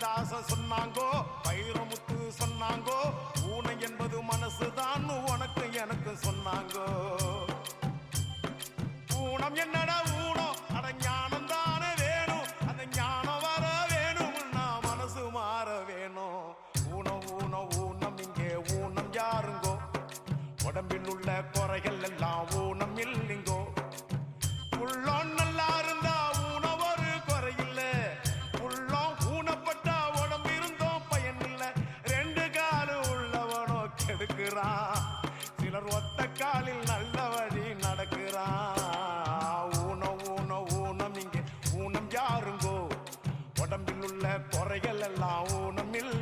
கண்ணதாச சொன்னாங்கோ பைரமுத்து சொன்னாங்கோ பூனை என்பது மனசுதான் உனக்கு எனக்கு சொன்னாங்கோ. ஊனம் என்னடா ஊனம்? அட ஞானம் தானே வேணும். அந்த ஞானம் வர வேணும்னா மனசு மாற வேணும். ஊனம் ஊனம் ஊனம் இங்கே ஊனம் யாருங்கோ? உடம்பில் உள்ள குறைகள் கெடுக்கிறான் சிலர் ஒத்த காலில் நல்ல வழி நடக்கிறான் ஊனம் ஊனம் ஊனம் இங்கே. ஊனம் யாருங்கோ? உடம்பில் உள்ள குறைகள் எல்லாம் ஊனம் இல்லை